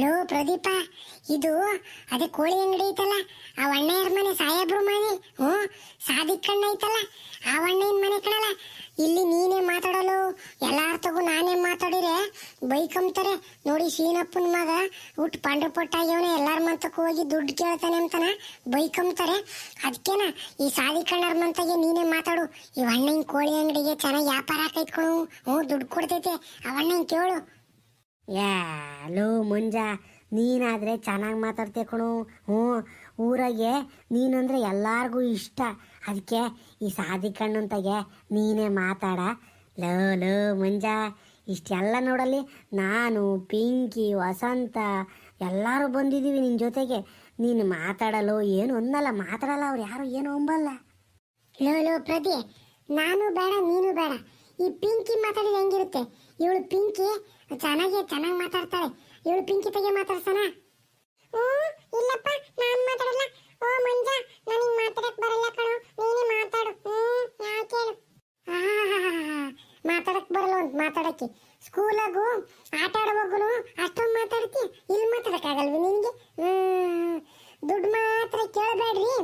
Low, Pradeep, ಇದು ಅದೇ ಕೋಳಿ ಅಂಗಡಿ ಐತಲ್ಲ, ಆ ಅಣ್ಣಯ್ಯರ ಮನೆ, ಸಾಹೇಬ್ರು ಮನೆ, ಹ್ಞೂ, ಸಾದಿಕ್ ಕಣ್ಣ ಐತಲ್ಲ, ಆ ಅಣ್ಣಯ್ಯನ ಮನೆ ಕಣಲ್ಲ, ಇಲ್ಲಿ ನೀನೇ ಮಾತಾಡಲು, ಎಲ್ಲಾರ ತಗೋ ನಾನೇ ಮಾತಾಡಿರೆ ಬೈಕಂತಾರೆ ನೋಡಿ ಶೀನಪ್ಪನ ಮಗ ಹುಟ್ಟು ಪಾಂಡ್ರ ಪೊಟ್ಟಾಗ್ಯವನೆ ಎಲ್ಲಾರ ಮಂತಕ್ಕೆ ಹೋಗಿ ದುಡ್ಡು ಕೇಳ್ತಾನೆ ಅಂತಾನ ಬೈಕಂತಾರೆ ಅದಕ್ಕೇನ ಈ ಸಾದಿ ಕಣ್ಣರ ಮಂತಾಗೆ ನೀನೇ ಮಾತಾಡು, ಈ ಅಣ್ಣನ ಕೋಳಿ ಅಂಗಡಿಗೆ ಚೆನ್ನಾಗಿ ವ್ಯಾಪಾರ ಹಾಕೈತ್ಕೊಳು ಹ್ಞೂ, ದುಡ್ಡು ಕೊಡ್ತೈತೆ, ಆ ಅಣ್ಣನ ಕೇಳು. ಯಾಲೋ ಮುಂಜ, ನೀನಾದರೆ ಚೆನ್ನಾಗಿ ಮಾತಾಡ್ತೀಯ ಕಣು. ಹ್ಞೂ, ಊರಾಗೆ ನೀನಂದ್ರೆ ಎಲ್ಲಾರ್ಗೂ ಇಷ್ಟ. ಅದಕ್ಕೆ ಈ ಸಾದಿ ಕಣ್ಣಂತಾಗೆ ನೀನೇ ಮಾತಾಡ. ಲೋ ಲೋ, ಮುಂಜಾ, ಇಷ್ಟೆಲ್ಲ ನೋಡಲ್ಲಿ ನಾನು, ಪಿಂಕಿ, ವಸಂತ ಎಲ್ಲರೂ ಬಂದಿದ್ದೀವಿ ನಿನ್ನ ಜೊತೆಗೆ. ನೀನು ಮಾತಾಡಲು ಏನು ಅನ್ನಲ್ಲ ಮಾತಾಡಲ್ಲ ಅವ್ರು ಯಾರು ಏನು ಅಂಬಲ್ಲ. ಲೋ ಲೋ ಪ್ರತಿ ನಾನು ಬೇಡ, ನೀನು ಬೇಡ. ಈ ಪಿಂಕಿ ಮಾತಾಡಿದ ಹೆಂಗಿರುತ್ತೆ? ಇವಳು ಪಿಂಕಿ ಚೆನ್ನಾಗಿ ಚೆನ್ನಾಗಿ ಮಾತಾಡ್ತಾಳೆ. ಇವಳು ಪಿಂಕಿ ತೆಗೆ ಮಾತಾಡ್ಸಣ? ಇಲ್ಲಪ್ಪ, ನಾನು ಮಾತಾಡಲ್ಲ. ಓ, ಮಂಜ ನನಗೆ ಮಾತಾಡಕ್ ಬರಲ್ಲ ಕಣೋ. ನೀನೇ ಮಾತಾಡು. ಹ್ಮ್ ಯಾಕೆ ಹೇಳು ಮಾತಾಡಕ್ ಬರಲ್ಲ ಅಂತ ಮಾತಾಡಕ್ಕೆ. ಸ್ಕೂಲಾಗು, ಆಟ ಆಡುವಾಗೂ ಅಷ್ಟೊಂದು ಮಾತಾಡ್ತಿ. ಇಲ್ಲಿ ಮಾತಾಡಕ್ಕಾಗಲ್ವಿ ನಿನಗೆ? ದುಡ್ಡು ಮಾತ್ರ ಕೇಳಬೇಡ್ರಿ.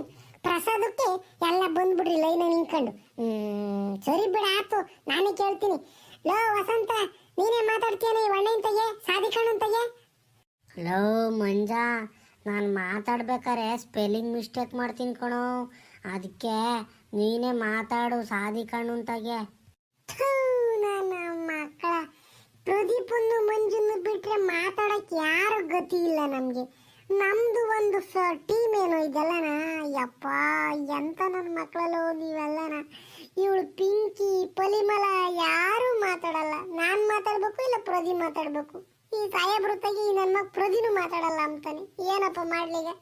ಪ್ರಸಾದಕ್ಕೆ ಎಲ್ಲ ಬಂದ್ಬಿಡ್ರಿ ಲೈನ ನಿಂತ್ಕೊಂಡು. ಹ್ಮ್, ಸರಿ ಬಿಡ, ಆತು. ನಾನೇ ಕೇಳ್ತೀನಿ. ಲೋ, ವಸಂತ. ನೀನೇ ಮಾತಾಡ್ತೀಯಾ ಈ ಅಣ್ಣನ ತೆಗೆ ಸಾಧಿಕಣ್ಣನ ತಗೆ ಲೋ ಮಂಜ ನಾನು ಮಾತಾಡ್ಬೇಕಾರೆ ಸ್ಪೆಲ್ಲಿಂಗ್ ಮಿಸ್ಟೇಕ್ ಮಾಡ್ತೀನಿ ಕಣೋ. ಅದಕ್ಕೆ ನೀನೇ ಮಾತಾಡು ಥೂ, ನನ್ನ ಮಕ್ಕಳ. ಪ್ರದೀಪನ್ನು ಮಂಜುನ್ನು ಬಿಟ್ರೆ ಮಾತಾಡಕ್ ಯಾರು ಗತಿ ಇಲ್ಲ ನಮ್ಗೆ. ನಮ್ದು ಒಂದು ಟೀಮ್ ಏನೋ ಇದೆಲ್ಲನ? ಯಪ್ಪ, ಎಂತ ನನ್ನ ಮಕ್ಕಳಲ್ಲೋ ನೀವೆಲ್ಲನ? ಇವಳು ಪಿಂಕಿ, ಪಲಿಮಲ, ಯಾರು ಮಾತಾಡಲ್ಲ. ನಾನು ಮಾತಾಡ್ಬೇಕು ಇಲ್ಲ ಪ್ರದಿ ಮಾತಾಡ್ಬೇಕು? ಈ ಸಾಯಬ್ರ ತೆಗಿ ನನ್ನ ಮಗ ಪ್ರದಿನೂ ಮಾತಾಡಲ್ಲ ಅಂತಾನೆ. ಏನಪ್ಪ ಮಾಡ್ಲಿಗೆ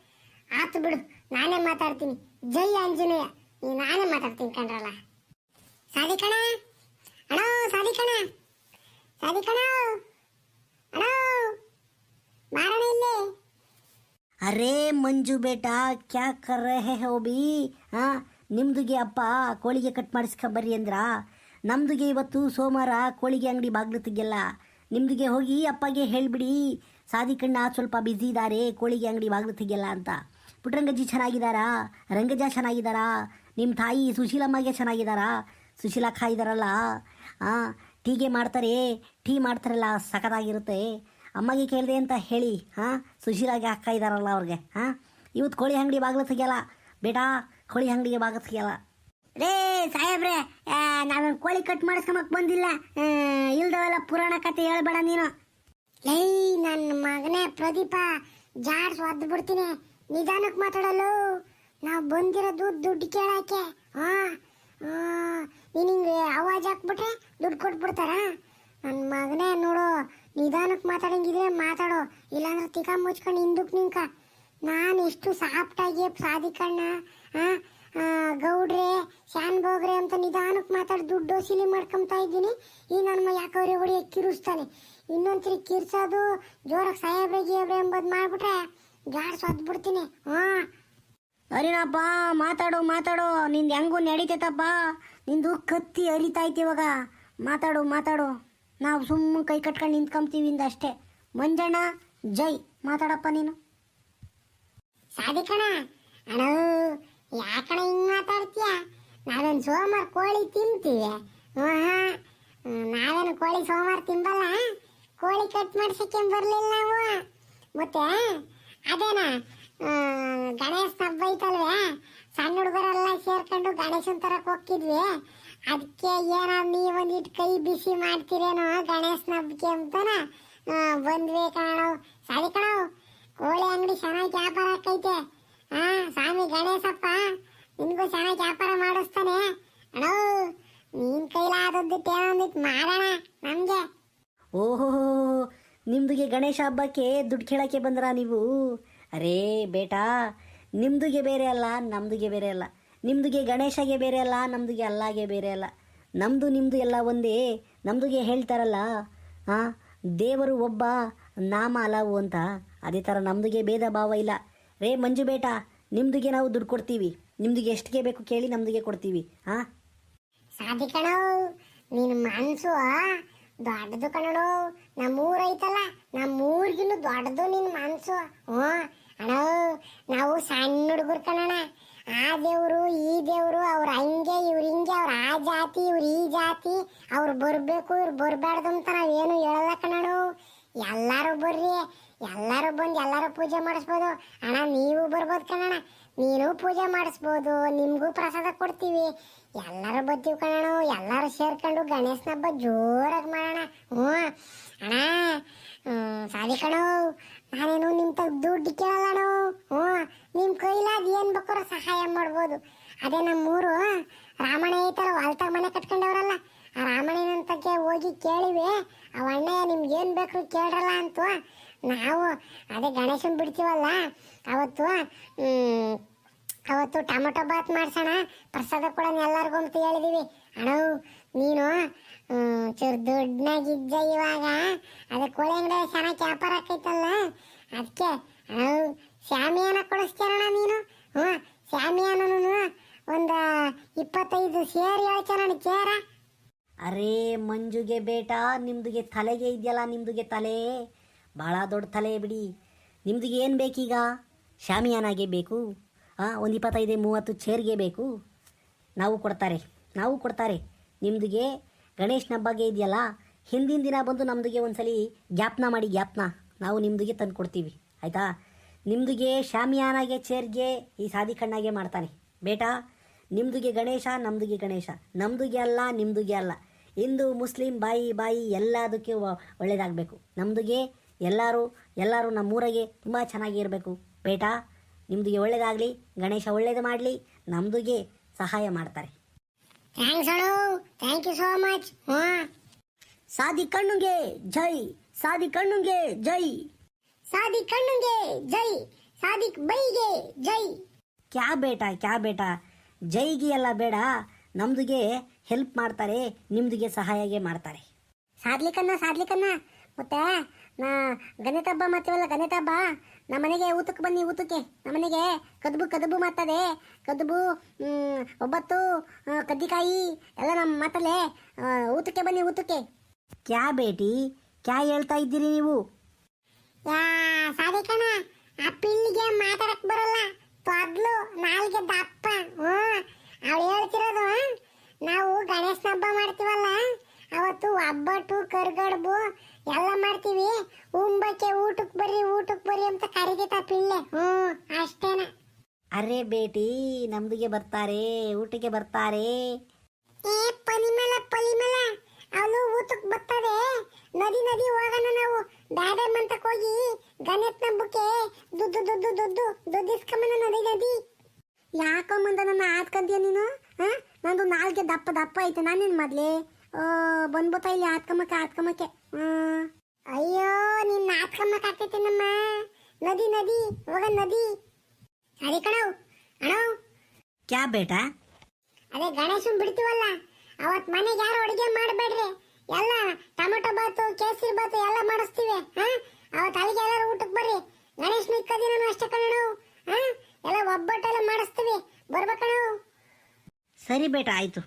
ಆತು ಬಿಡು, ನಾನೇ ಮಾತಾಡ್ತೀನಿ. ಜೈ ಆಂಜನೇಯ. ನೀ ನಾನೇ ಮಾತಾಡ್ತೀನಿ ಕಣ್ರಲ್ಲ. ಸಾಧಿಕಣ ಅಣ್ಣ ಸಾಧಿಕಣ ಸಾಧಿಕಣ ಅಣ್ಣ ಬಾರಣ ಇಲ್ಲೇ ಅರೇ ಮಂಜು ಬೇಟಾ, ಕ್ಯಾ ಕರ್ ರಹೆ ಹೋ ಬಿ ಹಾ ನಿಮ್ದುಗೆ ಅಪ್ಪ, ಕೋಳಿಗೆ ಕಟ್ ಮಾಡಿಸ್ಕ ಬರ್ರಿ ಅಂದ್ರ. ನಮ್ದುಗೆ ಇವತ್ತು ಸೋಮವಾರ ಕೋಳಿಗೆ ಅಂಗಡಿ ಬಾಗ್ಲು ತೆಗಿಯಲ್ಲ ನಿಮ್ದುಗೆ ಹೋಗಿ ಅಪ್ಪಗೆ ಹೇಳ್ಬಿಡಿ. ಸಾದಿ ಕಣ್ಣ ಸ್ವಲ್ಪ ಬಿಜಿ ಇದ್ದಾರೆ ಕೋಳಿಗೆ ಅಂಗಡಿ ಬಾಗ್ಲು ತೆಗಿಯಲ್ಲ ಅಂತ. ಪುಟ್ರಂಗಜ್ಜಿ ಚೆನ್ನಾಗಿದ್ದಾರಾ? ರಂಗಜ ಚೆನ್ನಾಗಿದ್ದಾರಾ? ನಿಮ್ಮ ತಾಯಿ ಸುಶೀಲಮ್ಮಗೆ ಚೆನ್ನಾಗಿದ್ದಾರಾ? ಸುಶೀಲಕ್ಕ ಇದ್ದಾರಲ್ಲ? ಹಾಂ ಟೀಗೆ ಮಾಡ್ತಾರೆ, ಟೀ ಮಾಡ್ತಾರಲ್ಲ, ಸಖತ್ತಾಗಿರುತ್ತೆ. ಅಮ್ಮಗೆ ಕೇಳಿದೆ ಅಂತ ಹೇಳಿ, ಹಾಂ, ಸುಶೀಲಾಗೆ ಅಕ್ಕ ಇದ್ದಾರಲ್ಲ ಅವ್ರಿಗೆ, ಹಾಂ ಇವತ್ತು ಕೋಳಿ ಅಂಗಡಿ ಬಾಗಿಲು ತೆಗಿಯಲ್ಲ, ಬೇಟಾ, ಕೋಳಿ ಅಂಗಡಿಗೆ ಬಾಗಿಲು ತೆಗಿಯಲ್ಲ. ರೇ ಸಾಹೇಬ್ರೆ ನಾವೇನು ಕೋಳಿ ಕಟ್ ಮಾಡಿಸ್ಕೊಂಬಕ್ ಬಂದಿಲ್ಲ ಇಲ್ದವಲ್ಲ ಪುರಾಣ ಕತೆ ಹೇಳ್ಬೇಡ ನೀನು. ಲೈ ನನ್ನ ಮಗನೇ ಪ್ರದೀಪ, ಜಾಡ್ಸ್ ಒದ್ದು ಬಿಡ್ತೀನಿ. ನಿಧಾನಕ್ಕೆ ಮಾತಾಡಲು ನಾವು ಬಂದಿರೋ ದುಡ್ಡು ಕೇಳಕ್ಕೆ, ಹಾಂ ನೀನು ಹಿಂಗೆ ಅವಾಜ್ ಹಾಕ್ಬಿಟ್ರೆ ದುಡ್ಡು ಕೊಟ್ಬಿಡ್ತಾರ? ನನ್ನ ಮಗನೇ ನೋಡು ನಿಧಾನಕ್ಕೆ ಮಾತಾಡಂಗಿದ್ರೆ ಮಾತಾಡೋ, ಇಲ್ಲಾಂದ್ರೆ ತಿಕ ಮುಚ್ಕೊಂಡು ಹಿಂದಕ್ಕೆ ನಿಂಕ. ನಾನು ಎಷ್ಟು ಸಾಫ್ಟಾಗಿ ಸಾಧಿಕಣ್ಣ ಗೌಡ್ರೆ, ಶಾನ್ ಬೋಗ್ರೆ ಅಂತ ನಿಧಾನಕ್ಕೆ ಮಾತಾಡಿ ದುಡ್ಡು ಸಿಲಿ ಮಾಡ್ಕೊಂತಾ ಇದ್ದೀನಿ. ಈ ನನ್ನ ಯಾಕವ್ರೆ ಹೊಡಿ ಕಿರಿಸ್ತಾನೆ. ಇನ್ನೊಂದ್ಸರಿ ಕಿರ್ಸೋದು ಜೋರಾಗಿ ಸಾಹೇಬ್ರೆ ಗೀಬ್ರೆ ಎಂಬುದು ಮಾಡ್ಬಿಟ್ರೆ ಜಾಡ್ ಬಿಡ್ತೀನಿ ಹಾಂ. ಅರಿನಪ್ಪ, ಮಾತಾಡು ಮಾತಾಡು. ನಿಂದು ಹೆಂಗೂ ನಡೀತೈತಪ್ಪ? ನಿಂದು ಕತ್ತಿ ಅರಿತೈತಿ ಇವಾಗ. ಮಾತಾಡು ಮಾತಾಡು. ನಾವು ಸುಮ್ಮನೆ ಕೈ ಕಟ್ಕೊಂಡು ನಿಂತ್ಕೊಂತೀವಿ ಅಷ್ಟೇ. ಮಂಜಣ್ಣ, ಜೈ, ಮಾತಾಡಪ್ಪ ನೀನು. ಸಾಧಿಕಣ ಅಣ್ಣ ಯಾಕಣ ಹಿಂಗ್ ಮಾತಾಡ್ತೀಯ? ನಾವೇನು ಸೋಮವಾರ ಕೋಳಿ ತಿಂತೀವಿ. ನಾವೇನು ಕೋಳಿ ಸೋಮವಾರ ತಿಂಬಲ್ಲ? ಕೋಳಿ ಕಟ್ ಮಾಡ್ಸಕ್ಕೆ ಬರ್ಲಿಲ್ಲ ನಾವು? ಮತ್ತೆ, ಅದೇನ ಗಣೇಶ ಹಬ್ಬ ಐತಲ್ವೇ? ಸಣ್ಣ ಹುಡುಗರೆಲ್ಲ ಸೇರ್ಕೊಂಡು ಗಣೇಶನ್ ತರಕ್ ಹೋಗಿದ್ವಿ ಅದಕ್ಕೆ ಏನಾದ್ರು ನೀವೊಂದಿಟ್ಟು ಕೈ ಬಿಸಿ ಮಾಡ್ತೀರೇನೋ ಗಣೇಶನ ಹಬ್ಬಕ್ಕೆ ಅಂತನ? ಬಂದ್ವಿ ಕಣೋ. ಸರಿ ಕಣೋ, ಕೋಳಿ ಅಂಗಡಿ ಚೆನ್ನಾಗಿ ವ್ಯಾಪಾರ ಆಕೈತೆ ಹಾ, ಸ್ವಾಮಿ ಗಣೇಶಪ್ಪ, ನಿನ್ಗೂ ಚೆನ್ನಾಗಿ ವ್ಯಾಪಾರ ಮಾಡಿಸ್ತಾನೆ. ಅಣೋ ನಿನ್ ಕೈಲಾದದ್ದು ಏನೊಂದಿಟ್ಟು ಮಾಡೋಣ ನಮ್ಗೆ. ಓಹೋ, ನಿಮ್ದುಗೆ ಗಣೇಶ ಹಬ್ಬಕ್ಕೆ ದುಡ್ಡು ಕೇಳಕ್ಕೆ ಬಂದ್ರ ನೀವು? ಅರೇ, ಬೇಟಾ, ನಿಮ್ದುಗೆ ಬೇರೆ ಅಲ್ಲ, ನಮ್ದುಗೆ ಬೇರೆ ಅಲ್ಲ. ನಿಮ್ದುಗೆ ಗಣೇಶಗೆ ಬೇರೆ ಅಲ್ಲ, ನಮ್ದುಗೆ ಅಲ್ಲಾಗೆ ಬೇರೆ ಅಲ್ಲ. ನಮ್ಮದು ನಿಮ್ಮದು ಎಲ್ಲ ಒಂದೇ, ನಮ್ದುಗೆ ಹೇಳ್ತಾರಲ್ಲ ಹಾಂ ದೇವರು ಒಬ್ಬ, ನಾಮ ಅಲವು ಅಂತ. ಅದೇ ಥರ ನಮ್ದುಗೆ ಭೇದ ಭಾವ ಇಲ್ಲ. ರೇ ಮಂಜು ಬೇಟ ನಿಮ್ದುಗೆ ನಾವು ದುಡ್ಡು ಕೊಡ್ತೀವಿ. ನಿಮ್ದುಗೆ ಎಷ್ಟಿಗೆ ಬೇಕು ಕೇಳಿ ನಮ್ದುಗೆ ಕೊಡ್ತೀವಿ ಹಾಂ ಸಾಧಿ ನೀನು ಮನ್ಸು ದೊಡ್ಡದು ಕಣೋ ನಮ್ಮೂರ್ ಐತಲ್ಲ ನಮ್ಮೂರ್ಗಿನ್ನು ದೊಡ್ಡದು ನಿನ್ನ ಮನ್ಸು, ಹ್ಞೂ? ಅಣ್ಣ ನಾವು ಸಣ್ಣ ಹುಡುಗರು ಕಣಣ ಆ ದೇವರು, ಈ ದೇವರು, ಅವ್ರ ಹಂಗೆ, ಇವ್ರ ಹಿಂಗೆ, ಅವ್ರ ಆ ಜಾತಿ, ಇವ್ರ ಈ ಜಾತಿ, ಅವ್ರು ಬರ್ಬೇಕು, ಇವ್ರು ಬರ್ಬಾರ್ದು ಅಂತ ನಾವೇನು ಹೇಳಲ್ಲ ಕಣಡು ಎಲ್ಲಾರು ಬರ್ರಿ, ಎಲ್ಲಾರು ಬಂದು ಎಲ್ಲಾರು ಪೂಜೆ ಮಾಡಿಸ್ಬೋದು. ಅಣ್ಣ, ನೀವು ಬರ್ಬೋದು ಕಣಣ್ಣ ನೀನು ಪೂಜೆ ಮಾಡಿಸ್ಬೋದು, ನಿಮಗೂ ಪ್ರಸಾದ ಕೊಡ್ತೀವಿ. ಎಲ್ಲರೂ ಬರ್ತೀವಿ ಕಣಣ ಎಲ್ಲರೂ ಸೇರ್ಕೊಂಡು ಗಣೇಶನ ಹಬ್ಬ ಜೋರಾಗಿ ಮಾಡೋಣ. ಹ್ಞೂ. ಅಣ್ಣ ಸಾಲಿ ಕಣೋ, ನಾನೇನು ನಿಮ್ಮ ತಗ ದುಡ್ಡು ಕೇಳಲ್ಲಣೋ ಹ್ಞೂ. ನಿಮ್ಮ ಕೈಲಾದ ಏನು ಬೇಕಾದ್ರೂ ಸಹಾಯ ಮಾಡ್ಬೋದು. ಅದೇ ನಮ್ಮೂರು ರಾಮಣ್ಣ ಐತಲ್ಲ ಹೊಲ್ತಾಗ ಮನೆ ಕಟ್ಕೊಂಡವ್ರಲ್ಲ, ಆ ರಾಮಣ್ಣನಂತಕ್ಕೆ ಹೋಗಿ ಕೇಳಿವಿ, ಅವ ಅಣ್ಣ ನಿಮ್ಗೆ ಏನು ಬೇಕು ಕೇಳ್ರಲ್ಲ ಅಂತ ನಾವು, ಅದೇ ಗಣೇಶನ್ ಬಿಡ್ತೀವಲ್ಲ, ಅವತ್ತು ಅವತ್ತು ಟೊಮೆಟೊ ಬಾತ್ ಮಾಡ್ಸೋಣ. ಪ್ರಸಾದ ಕೊಡೋಣ ಎಲ್ಲರಿಗೂ ಅಂತ ಹೇಳಿದೀವಿ. ಅಣ್ಣ ನೀನು ಚೂರು ದುಡ್ಡನಾಗಿದ್ದ ಇವಾಗ. ಅದು ಕೋಳಿ ಅಂಗಡಿ ಚೆನ್ನಾಗಿ ವ್ಯಾಪಾರ ಆಕೈತಲ್ಲ ಅದಕ್ಕೆ ಅಣ್ಣ ಶಾಮಿಯಾನ ಕೊಡಿಸ್ತೀರಣ ನೀನು? ಹ್ಞೂ ಸ್ಯಾಮಿಯಾನನು ಒಂದು ಇಪ್ಪತ್ತೈದು ಸೇರಿ ಹೇಳ್ತಾನ ಕೇರ. ಅರೇ, ಮಂಜುಗೆ ಬೇಟ, ನಿಮ್ದುಗೆ ತಲೆಗೆ ಇದೆಯಲ್ಲ ನಿಮ್ದುಗೆ ತಲೆ. ಭಾಳ ದೊಡ್ಡ ತಲೆ ಬಿಡಿ. ನಿಮ್ದುಗೆ ಏನು ಬೇಕೀಗ? ಶಾಮಿಯಾನಾಗೆ ಬೇಕು. ಒಂದು ಇಪ್ಪತ್ತೈದು, ಮೂವತ್ತು ಚೇರ್ಗೆ ಬೇಕು. ನಾವು ಕೊಡ್ತಾರೆ. ನಾವು ಕೊಡ್ತಾರೆ. ನಿಮ್ದಿಗೆ ಗಣೇಶನ ಹಬ್ಬಗೆ ಇದೆಯಲ್ಲ, ಹಿಂದಿನ ದಿನ ಬಂದು ನಮ್ಮದಿಗೆ ಒಂದು ಸಲ ಜ್ಞಾಪನ ಮಾಡಿ, ಜ್ಞಾಪನ. ನಾವು ನಿಮ್ದಿಗೆ ತಂದು ಕೊಡ್ತೀವಿ. ಆಯಿತಾ? ನಿಮ್ದಿಗೆ ಶಾಮಿಯಾನಾಗೆ ಚೇರ್ಗೆ ಈ ಸಾದಿ ಕಣ್ಣಾಗೆ ಮಾಡ್ತಾನೆ. ಬೇಟಾ? ನಿಮ್ದಿಗೆ ಗಣೇಶ, ನಮ್ದಿಗೆ ಗಣೇಶ. ನಮ್ದಿಗೆ ಅಲ್ಲ, ನಿಮ್ದಿಗೆ ಅಲ್ಲ. ಹಿಂದೂ, ಮುಸ್ಲಿಂ, ಬಾಯಿ ಬಾಯಿ, ಎಲ್ಲದಕ್ಕೆ ಒಳ್ಳೆಯದಾಗಬೇಕು ನಮ್ದಿಗೆ ಎಲ್ಲರೂ ಎಲ್ಲರೂ ನಮ್ಮೂರಿಗೆ ತುಂಬ ಚೆನ್ನಾಗಿ ಇರಬೇಕು. ಬೇಟಾ? ನಿಮ್ದುಗೆ ಒಳ್ಳೇದಾಗಲಿ ಗಣೇಶ ಒಳ್ಳೇದು ಮಾಡಲಿ ನಮ್ದುಗೆ ಸಹಾಯ ಮಾಡ್ತಾರೆ. ಥ್ಯಾಂಕ್ಸ್ ಅಣ್ಣ ಥ್ಯಾಂಕ್ ಯು ಸೋ ಮಚ್ ಸಾದಿ ಕಣ್ಣುಗೆ ಜೈ. ಸಾದಿ ಕಣ್ಣುಗೆ ಜೈ. ಸಾಧಿ ಕಣ್ಣುಗೆ ಜೈ. ಸಾದಿಕ್ ಬೈಗೆ ಜೈ. ಕ್ಯಾ ಬೇಟ ಕ್ಯಾ ಬೇಟ. ಜೈಗೆ ಎಲ್ಲ ಬೇಡ ನಮ್ದುಗೆ ಹೆಲ್ಪ್ ಮಾಡ್ತಾರೆ ನಿಮ್ದುಗೆ ಸಹಾಯಗೆ ಮಾಡ್ತಾರೆ. ಸಾದ್ಲಿಕನ್ನ ಸಾದ್ಲಿಕನ್ನ ಮತ್ತೆ ನಾ ಗಣಿತ ಹಬ್ಬ ಮಾಡ್ತೀವಲ್ಲ ಗಣಿತ ಹಬ್ಬ? ನಮ್ಮ ಮನೆಗೆ ಊಟಕ್ಕೆ ಬನ್ನಿ, ಊತಕ್ಕೆ. ನಮ್ಮ ಮನೆಗೆ ಕದುಬು ಕದುಬು ಮಾಡ್ತದೆ ಕದುಬು ಒಬ್ಬತ್ತು ಕದ್ದಿಕಾಯಿ, ಎಲ್ಲ ನಮ್ಮ ಮಾತಲ್ಲೇ. ಊತಕ್ಕೆ ಬನ್ನಿ, ಊತಕ್ಕೆ. ಕ್ಯಾ ಬೇಟಿ? ಕ್ಯಾ ಹೇಳ್ತಾ ಇದ್ದೀರಿ ನೀವು? ಯಾ ಸಾದಿಕಣ್ಣ ಆ ಮಾತಾಡಕ್ ಬರಲ್ಲ. ತೊದ್ಲು, ನಾಲ್ಗೆ ದಪ್ಪ ಹ್ಞೂ ಅವಳು ಹೇಳ್ತಿರೋದು ನಾವು ಗಣೇಶನ ಹಬ್ಬ ಮಾಡ್ತೀವಲ್ಲ, ಅವತ್ತು ಒಬ್ಬಟ್ಟು, ಕರ್ಗಡ್ಬು, ಎಲ್ಲ ಮಾಡ್ತೀವಿ ಉಂಬಕ್ಕೆ ಊಟಕ್ಕೆ ಬರ್ರಿ ಊಟಕ್ಕೆ ಬರ್ರಿ ಪಿಳ್ಳೆ ಹ್ಞೂ ಅಷ್ಟೇನ. ಅರೆ ಬೇಟಿ ನಮ್ದಿಗೆ ಬರ್ತಾರೆ ಊಟಕ್ಕೆ ಬರ್ತಾರೆ. ಏ ಪಲಿಮಲ ಪಲಿಮಲ. ಅವಳು ಊಟಕ್ಕೆ ಬರ್ತದೆ. ನದಿ ನದಿ ಹೋಗೋಣ ನಾವು. ಬ್ಯಾಡ ಮಂತಕ್ಕೆ ಹೋಗಿ ಗಣೇಶನ ಹಬ್ಬಕ್ಕೆ ದುಡ್ಡು ದುಡ್ಡು ದುಡ್ಡು ದುಡ್ಡಿಸ್ಕೊಂಬನ ನದಿ ನದಿ. ಯಾಕೊಂಬಂದ ನನ್ನ ಆತ್ಕಂತೀಯ ನೀನು? ಹಾ? ನಂದು ನಾಲ್ಗೆ ದಪ್ಪ ದಪ್ಪ ಐತೆ. ನಾನೇನು ಓ ಬಂದ್ಬಿಟ್ಟ ಇಲ್ಲಿ ಆತ್ಕಮಕ್ಕೆ ಆತ್ಕಮಕ್ಕೆ. ಅಯ್ಯೋ ನಿನ್ನ ಆತ್ಕಮಕ್ಕೆ ಆಗ್ತೈತೆ ನಮ್ಮ. ನದಿ ನದಿ ಹೋಗ ನದಿ. ಸರಿ ಕಣವ್ ಅಣವ್ ಕ್ಯಾ ಬೇಟಾ? ಅದೇ ಗಣೇಶನ್ ಬಿಡ್ತೀವಲ್ಲ ಅವತ್ ಮನೆಗೆ ಯಾರು ಅಡುಗೆ ಮಾಡಬೇಡ್ರಿ. ಎಲ್ಲ ಟೊಮೆಟೊ ಬಾತು ಕೇಸರಿ ಬಾತು ಎಲ್ಲ ಮಾಡಿಸ್ತೀವಿ ಹಾ? ಅವತ್ ಅಲ್ಲಿಗೆ ಎಲ್ಲರೂ ಊಟಕ್ಕೆ ಬರ್ರಿ. ಗಣೇಶನ ಇಕ್ಕ ದಿನನೂ ಅಷ್ಟೇ ಕಣೋ ಹಾ? ಎಲ್ಲ ಒಬ್ಬಟ್ಟೆಲ್ಲ ಮಾಡಿಸ್ತೀವಿ. ಬರ್ಬೇಕಣೋ. ಸರಿ ಬೇಟ ಆಯಿತು.